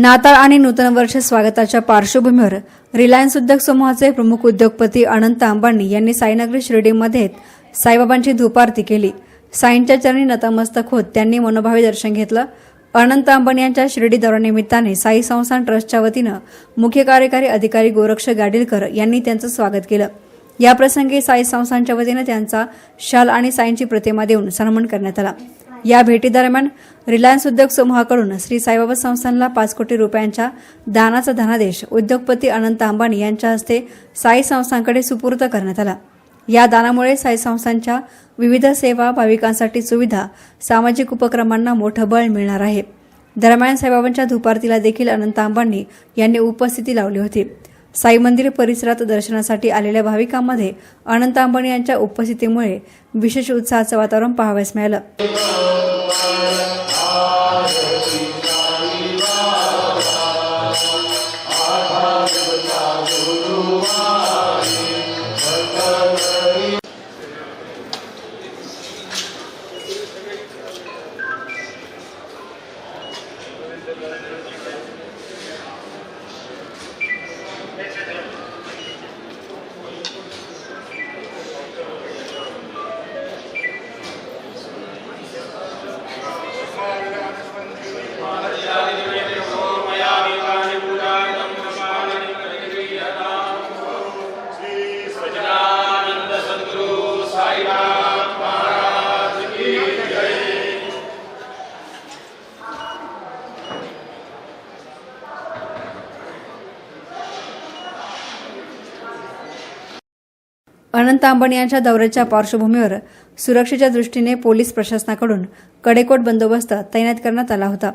नाताळ आणि नूतन वर्ष स्वागताच्या पार्श्वभूमीवर रिलायन्स उद्योग समूहाचे प्रमुख उद्योगपती अनंत अंबानी यांनी साईनगरी शिर्डीमध्ये साईबाबांची धूपारती केली. साईंच्या चरणी नतमस्तक होत त्यांनी मनोभावी दर्शन घेतलं. अनंत अंबानी यांच्या शिर्डी दौऱ्यानिमित्ताने साई संस्थान ट्रस्टच्या वतीनं मुख्य कार्यकारी अधिकारी गोरक्ष गाडीलकर यांनी त्यांचं स्वागत केलं. याप्रसंगी साई संस्थानच्या वतीनं त्यांचा शाल आणि साईंची प्रतिमा देऊन सन्मान करण्यात आला. या भेटीदरम्यान रिलायन्स उद्योग समूहाकडून श्री साईबाबा संस्थानला पाच कोटी रुपयांच्या दानाचा धनादेश उद्योगपती अनंत अंबानी यांच्या हस्ते साई संस्थांकडे सुपूर्द करण्यात आला. या दानामुळे साई संस्थांच्या विविध सेवा भाविकांसाठी सुविधा सामाजिक उपक्रमांना मोठं बळ मिळणार आहे. दरम्यान साईबाबांच्या धुपारतीला देखील अनंत अंबानी यांनी उपस्थिती लावली होती. साई मंदिर परिसरात दर्शनासाठी आलेल्या भाविकांमध्ये अनंत अंबानी यांच्या उपस्थितीमुळे विशेष उत्साहाचं वातावरण पाहावयास मिळालं. अनंत अंबानी यांच्या दौऱ्याच्या पार्श्वभूमीवर सुरक्षेच्या दृष्टीने पोलीस प्रशासनाकडून कडेकोट बंदोबस्त तैनात करण्यात आला होता.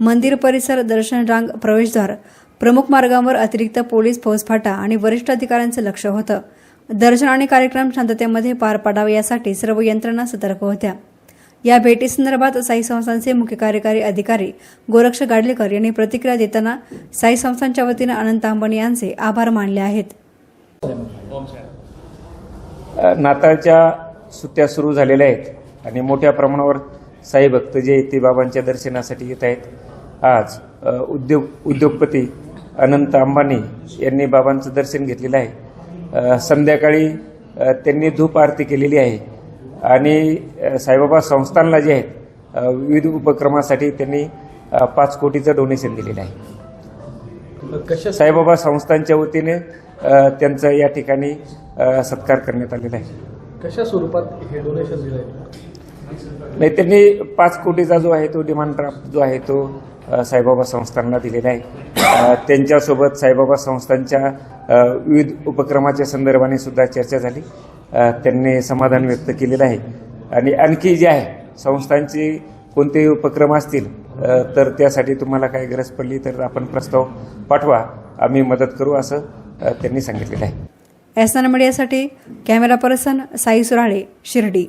मंदिर परिसर दर्शन रांग प्रवेशद्वार प्रमुख मार्गांवर अतिरिक्त पोलीस फौजफाटा आणि वरिष्ठ अधिकाऱ्यांचं लक्ष होतं. दर्शन आणि कार्यक्रम शांततेमध्ये पार पाडावे यासाठी सर्व यंत्रणा सतर्क होत्या. या भेटीसंदर्भात साई संस्थांचे मुख्य कार्यकारी अधिकारी गोरक्ष गाडलेकर यांनी प्रतिक्रिया देताना साई संस्थांच्या वतीनं अनंत अंबानी यांचे आभार मानले आहेत. नाताळच्या सुट्ट्या सुरू झालेल्या आहेत आणि मोठ्या प्रमाणावर साई भक्त जे ते बाबांच्या दर्शनासाठी येत आहेत. आज उद्योग उद्योगपती अनंत अंबानी यांनी बाबांचं दर्शन घेतलेलं आहे. संध्याकाळी त्यांनी धूप आरती केलेली आहे. आणि साईबाबा संस्थानला जे आहेत विविध उपक्रमासाठी त्यांनी पाच कोटीचं डोनेशन दिलेलं आहे. कशा साईबाबा संस्थांच्या वतीने त्यांचा या ठिकाणी सत्कार करण्यात आलेला आहे. कशा स्वरूपात हे डोनेशन दिलंय नाही त्यांनी पाच कोटीचा जो आहे तो डिमांड ड्राफ्ट जो आहे तो साईबाबा संस्थांना दिलेला आहे. त्यांच्यासोबत साईबाबा संस्थांच्या विविध उपक्रमाच्या संदर्भाने सुद्धा चर्चा झाली. त्यांनी समाधान व्यक्त केलेलं आहे. आणि आणखी जे आहे संस्थांचे कोणतेही उपक्रम असतील तर त्यासाठी तुम्हाला काही गरज पडली तर आपण प्रस्ताव पाठवा. आम्ही मदत करू असं त्यांनी सांगितलेलं आहे. एसएन मीडियासाठी कॅमेरा पर्सन साई सुराळे शिर्डी.